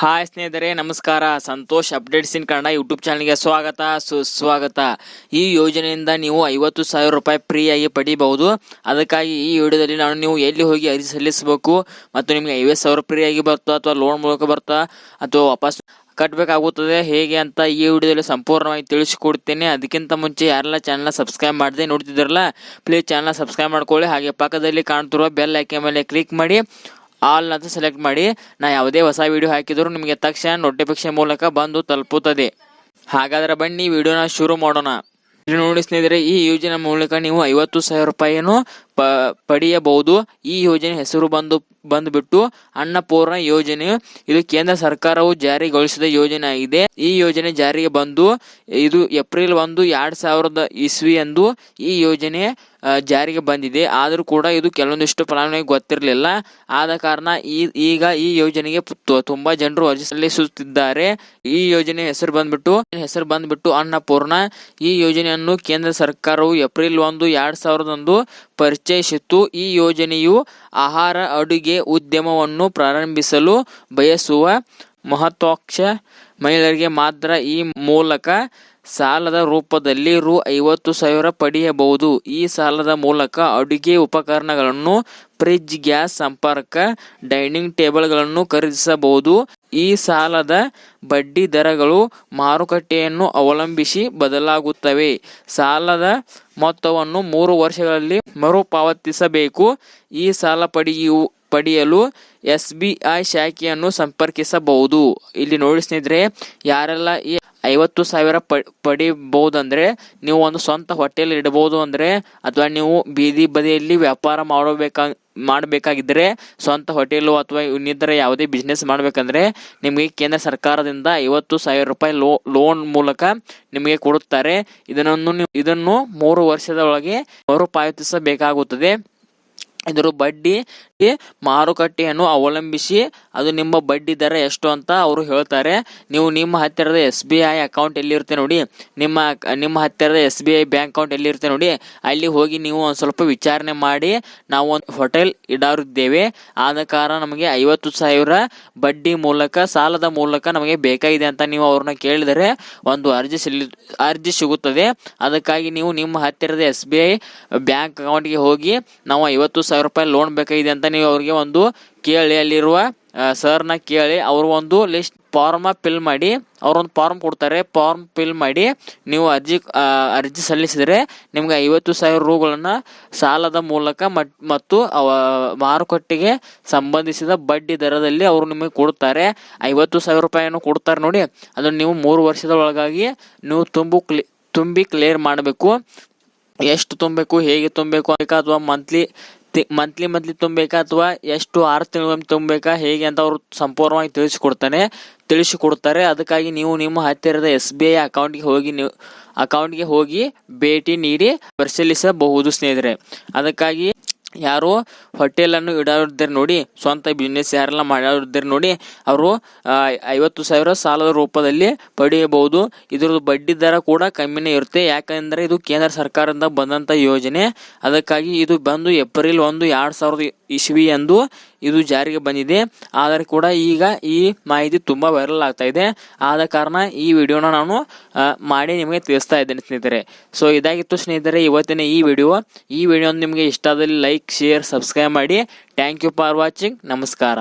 Hi ಸ್ನೇಹಿತರೆ, ನಮಸ್ಕಾರ. Santosh updates in Kannada YouTube ಚಾನಲ್ಗೆ ಸ್ವಾಗತ. ಸುಸ್ವಾಗತ. ಈ ಯೋಜನೆಯಿಂದ ನೀವು ಐವತ್ತು ಸಾವಿರ ರೂಪಾಯಿ ಫ್ರೀಯಾಗಿ ಪಡೀಬಹುದು. ಅದಕ್ಕಾಗಿ ಈ ವಿಡಿಯೋದಲ್ಲಿ ನಾನು ನೀವು ಎಲ್ಲಿ ಹೋಗಿ ಅರ್ಜಿ ಸಲ್ಲಿಸಬೇಕು ಮತ್ತು ನಿಮಗೆ ಐವತ್ತು ಸಾವಿರ ಫ್ರೀಯಾಗಿ ಬರುತ್ತಾ ಅಥವಾ ಲೋನ್ ಮೂಲಕ ಬರುತ್ತಾ ಅಥವಾ ವಾಪಸ್ ಕಟ್ಟಬೇಕಾಗುತ್ತದೆ ಹೇಗೆ ಅಂತ ಈ ವಿಡಿಯೋದಲ್ಲಿ ಸಂಪೂರ್ಣವಾಗಿ ತಿಳಿಸಿಕೊಡ್ತೇನೆ. ಅದಕ್ಕಿಂತ ಮುಂಚೆ ಯಾರೆಲ್ಲ ಚಾನಲ್ನ ಸಬ್ಸ್ಕ್ರೈಬ್ ಮಾಡದೆ ನೋಡ್ತಿದ್ದಾರಲ್ಲ ಪ್ಲೀಸ್ ಚಾನಲ್ನ ಸಬ್ಸ್ಕ್ರೈಬ್ ಮಾಡ್ಕೊಳ್ಳಿ. ಹಾಗೆ ಪಕ್ಕದಲ್ಲಿ ಕಾಣ್ತಿರುವ ಬೆಲ್ ಐಕೆ ಮೇಲೆ ಕ್ಲಿಕ್ ಮಾಡಿ. ಆಲ್ ಅಂತ ಸೆಲೆಕ್ಟ್ ಮಾಡಿ ನಾ ಯಾವುದೇ ಹೊಸ ವಿಡಿಯೋ ಹಾಕಿದರೂ ನಿಮಗೆ ತಕ್ಷಣ ನೋಟಿಫಿಕೇಶನ್ ಮೂಲಕ ಬಂದು ತಲುಪುತ್ತದೆ. ಹಾಗಾದ್ರೆ ಬನ್ನಿ ವಿಡಿಯೋನ ಶುರು ಮಾಡೋಣ. ನೋಡಿ ಸ್ನೇಹಿತರೆ, ಈ ಯೋಜನೆ ಮೂಲಕ ನೀವು ಐವತ್ತು ಸಾವಿರ ರೂಪಾಯಿಯನ್ನು ಪಡೆಯಬಹುದು. ಈ ಯೋಜನೆ ಹೆಸರು ಬಂದು, ಬಂದ್ಬಿಟ್ಟು ಅನ್ನಪೂರ್ಣ ಯೋಜನೆ. ಇದು ಕೇಂದ್ರ ಸರ್ಕಾರವು ಜಾರಿಗೊಳಿಸಿದ ಯೋಜನೆ ಆಗಿದೆ. ಈ ಯೋಜನೆ ಜಾರಿಗೆ ಬಂದು, ಇದು ಏಪ್ರಿಲ್ ಒಂದು, ಎರಡ್ ಸಾವಿರದ ಇಸ್ವಿಯಂದು ಈ ಯೋಜನೆ ಜಾರಿಗೆ ಬಂದಿದೆ. ಆದರೂ ಕೂಡ ಇದು ಕೆಲವೊಂದಿಷ್ಟು ಫಲಾನುಭವಿಗೆ ಗೊತ್ತಿರಲಿಲ್ಲ. ಆದ ಕಾರಣ ಈ, ಈಗ ಈ ಯೋಜನೆಗೆ ತುಂಬಾ ಜನರು ಅರ್ಜಿ ಸಲ್ಲಿಸುತ್ತಿದ್ದಾರೆ. ಈ ಯೋಜನೆ ಹೆಸರು ಬಂದ್ಬಿಟ್ಟು ಹೆಸರು ಬಂದ್ಬಿಟ್ಟು ಅನ್ನಪೂರ್ಣ. ಈ ಯೋಜನೆಯನ್ನು ಕೇಂದ್ರ ಸರ್ಕಾರವು ಏಪ್ರಿಲ್ ಒಂದು, ಎರಡ್ ಸಾವಿರದಂದು ಪರಿಚಯಿಸಿತ್ತು ಈ ಯೋಜನೆಯು ಆಹಾರ ಅಡುಗೆ ಉದ್ಯಮವನ್ನು ಪ್ರಾರಂಭಿಸಲು ಬಯಸುವ ಮಹತ್ವಾಕ್ಷ ಮಹಿಳೆಯರಿಗೆ ಮಾತ್ರ ಈ ಮೂಲಕ ಸಾಲದ ರೂಪದಲ್ಲಿ ರು ಐವತ್ತು ಸಾವಿರ ಪಡೆಯಬಹುದು. ಈ ಸಾಲದ ಮೂಲಕ ಅಡುಗೆ ಉಪಕರಣಗಳನ್ನು, ಫ್ರಿಡ್ಜ್, ಗ್ಯಾಸ್ ಸಂಪರ್ಕ, ಡೈನಿಂಗ್ ಟೇಬಲ್ಗಳನ್ನು ಖರೀದಿಸಬಹುದು. ಈ ಸಾಲದ ಬಡ್ಡಿ ದರಗಳು ಮಾರುಕಟ್ಟೆಯನ್ನು ಅವಲಂಬಿಸಿ ಬದಲಾಗುತ್ತವೆ. ಸಾಲದ ಮೊತ್ತವನ್ನು ಮೂರು ವರ್ಷಗಳಲ್ಲಿ ಮರುಪಾವತಿಸಬೇಕು. ಈ ಸಾಲ ಪಡೆಯು ಪಡೆಯಲು ಎಸ್ ಬಿ ಐ ಶಾಖೆಯನ್ನು ಸಂಪರ್ಕಿಸಬಹುದು. ಇಲ್ಲಿ ನೋಡಿ ಸ್ನೇಹಿತರೆ, ಯಾರೆಲ್ಲ ಈ ಐವತ್ತು ಸಾವಿರ ಪಡಿಬಹುದಂದ್ರೆ ನೀವು ಒಂದು ಸ್ವಂತ ಹೋಟೆಲ್ ಇಡಬಹುದು ಅಂದ್ರೆ ಅಥವಾ ನೀವು ಬೀದಿ ಬದಿಯಲ್ಲಿ ವ್ಯಾಪಾರ ಮಾಡಬೇಕಾ, ಮಾಡಬೇಕಾಗಿದ್ದರೆ ಸ್ವಂತ ಹೋಟೆಲು ಅಥವಾ ಇನ್ನಿತರ ಯಾವುದೇ ಬಿಸ್ನೆಸ್ ಮಾಡಬೇಕಂದ್ರೆ ನಿಮಗೆ ಕೇಂದ್ರ ಸರ್ಕಾರದಿಂದ ಐವತ್ತು ಸಾವಿರ ರೂಪಾಯಿ ಲೋ ಲೋನ್ ಮೂಲಕ ನಿಮಗೆ ಕೊಡುತ್ತಾರೆ. ಇದನ್ನು ಇದನ್ನು ಮೂರು ವರ್ಷದ ಒಳಗೆ ಮರುಪಾವತಿಸಬೇಕಾಗುತ್ತದೆ. ಇದರ ಬಡ್ಡಿ ಮಾರುಕಟ್ಟೆಯನ್ನು ಅವಲಂಬಿಸಿ ಅದು ನಿಮ್ಮ ಬಡ್ಡಿ ದರ ಎಷ್ಟು ಅಂತ ಅವರು ಹೇಳ್ತಾರೆ. ನೀವು ನಿಮ್ಮ ಹತ್ತಿರದ ಎಸ್ ಬಿ ಐ ಅಕೌಂಟ್ ಎಲ್ಲಿರುತ್ತೆ ನೋಡಿ, ನಿಮ್ಮ ನಿಮ್ಮ ಹತ್ತಿರದ S B I bank account ಎಲ್ಲಿರುತ್ತೆ ನೋಡಿ, ಅಲ್ಲಿ ಹೋಗಿ ನೀವು ಒಂದು ಸ್ವಲ್ಪ ವಿಚಾರಣೆ ಮಾಡಿ ನಾವು ಒಂದು ಹೋಟೆಲ್ ಇಡಾರಿದ್ದೇವೆ. ಆದ ಕಾರಣ ನಮಗೆ ಐವತ್ತು ಸಾವಿರ ಬಡ್ಡಿ ಮೂಲಕ, ಸಾಲದ ಮೂಲಕ ನಮಗೆ ಬೇಕಾಗಿದೆ ಅಂತ ನೀವು ಅವ್ರನ್ನ ಕೇಳಿದರೆ ಒಂದು ಅರ್ಜಿ ಸಲ್ಲಿ ಅರ್ಜಿ ಸಿಗುತ್ತದೆ. ಅದಕ್ಕಾಗಿ ನೀವು ನಿಮ್ಮ ಹತ್ತಿರದ ಎಸ್ ಬಿ ಐ ಬ್ಯಾಂಕ್ ಅಕೌಂಟ್ಗೆ ಹೋಗಿ ನಾವು ಐವತ್ತು ಸಾವಿರ ರೂಪಾಯಿ ಲೋನ್ ಬೇಕಾಗಿದೆ ಅಂತ ನೀವು ಅವ್ರಿಗೆ ಒಂದು ಕೇಳಿ, ಅಲ್ಲಿರುವ ಸರ್ನ ಕೇಳಿ ಅವರು ಒಂದು ಲಿಸ್ಟ್ ಫಾರ್ಮ ಫಿಲ್ ಮಾಡಿ ಅವರೊಂದು ಫಾರ್ಮ್ ಕೊಡ್ತಾರೆ. ಫಾರ್ಮ್ ಫಿಲ್ ಮಾಡಿ ನೀವು ಅರ್ಜಿ ಅರ್ಜಿ ಸಲ್ಲಿಸಿದರೆ ನಿಮ್ಗೆ ಐವತ್ತು ಸಾವಿರ ರೂಗಳನ್ನು ಸಾಲದ ಮೂಲಕ ಮತ್ತು ಅವ, ಮಾರುಕಟ್ಟೆಗೆ ಸಂಬಂಧಿಸಿದ ಬಡ್ಡಿ ದರದಲ್ಲಿ ಅವರು ನಿಮಗೆ ಕೊಡ್ತಾರೆ. ಐವತ್ತು ಸಾವಿರ ರೂಪಾಯಿಯನ್ನು ಕೊಡ್ತಾರೆ ನೋಡಿ. ಅದನ್ನು ನೀವು ಮೂರು ವರ್ಷದ ಒಳಗಾಗಿ ನೀವು ತುಂಬು ಕ್ಲಿ ತುಂಬಿ ಕ್ಲಿಯರ್ ಮಾಡಬೇಕು. ಎಷ್ಟು ತುಂಬಬೇಕು, ಹೇಗೆ ತುಂಬಬೇಕು, ಅಥವಾ ಮಂತ್ಲಿ ಮಂತ್ಲಿ ಮಂತ್ಲಿ ತುಂಬಬೇಕಾ ಅಥವಾ ಎಷ್ಟು ಆರು ತಿಂಗಳಿಗೊಮ್ಮೆ ತುಂಬಬೇಕಾ? ಹೇಗೆ ಅಂತ ಅವರು ಸಂಪೂರ್ಣವಾಗಿ ತಿಳಿಸಿಕೊಡ್ತಾನೆ. ತಿಳಿಸಿಕೊಡ್ತಾರೆ. ಅದಕ್ಕಾಗಿ ನೀವು ನಿಮ್ಮ ಹತ್ತಿರದ ಎಸ್ ಬಿ ಐ ಅಕೌಂಟ್ಗೆ ಹೋಗಿ ನೀವು ಅಕೌಂಟ್ಗೆ ಹೋಗಿ ಭೇಟಿ ನೀಡಿ ಪರಿಶೀಲಿಸಬಹುದು ಸ್ನೇಹಿತರೆ. ಅದಕ್ಕಾಗಿ ಯಾರು ಹೋಟೆಲನ್ನು ಇಡೋರಿದ್ದಾರೆ ನೋಡಿ, ಸ್ವಂತ ಬಿಸ್ನೆಸ್ ಯಾರೆಲ್ಲ ಮಾಡೋರಿದ್ದಾರೆ ನೋಡಿ, ಅವರು ಐವತ್ತು ಸಾವಿರ ಸಾಲದ ರೂಪದಲ್ಲಿ ಪಡೆಯಬಹುದು. ಇದ್ರದ್ದು ಬಡ್ಡಿ ದರ ಕೂಡ ಕಮ್ಮಿನೇ ಇರುತ್ತೆ. ಯಾಕಂದ್ರೆ ಇದು ಕೇಂದ್ರ ಸರ್ಕಾರದಿಂದ ಬಂದಂತ ಯೋಜನೆ. ಅದಕ್ಕಾಗಿ ಇದು ಬಂದು ಏಪ್ರಿಲ್ ಒಂದು ಎರಡು ಸಾವಿರದ ಇಸ್ವಿ ಎಂದು ಇದು ಜಾರಿಗೆ ಬಂದಿದೆ. ಆದರೆ ಕೂಡ ಈಗ ಈ ಮಾಹಿತಿ ತುಂಬಾ ವೈರಲ್ ಆಗ್ತಾ ಇದೆ. ಆದ ಕಾರಣ ಈ ವಿಡಿಯೋನ ನಾನು ಮಾಡಿ ನಿಮಗೆ ತಿಳಿಸ್ತಾ ಇದ್ದೇನೆ ಸ್ನೇಹಿತರೆ. ಸೊ ಇದಾಗಿತ್ತು ಸ್ನೇಹಿತರೆ, ಇವತ್ತಿನ ಈ ವಿಡಿಯೋ. ಈ ವಿಡಿಯೋ ನಿಮಗೆ ಇಷ್ಟ ಆದಲ್ಲಿ ಲೈಕ್ ಶೇರ್ ಸಬ್ಸ್ಕ್ರೈಬ್ ಮಾಡಿ. ಥ್ಯಾಂಕ್ ಯು ಫಾರ್ ವಾಚಿಂಗ್ ನಮಸ್ಕಾರ.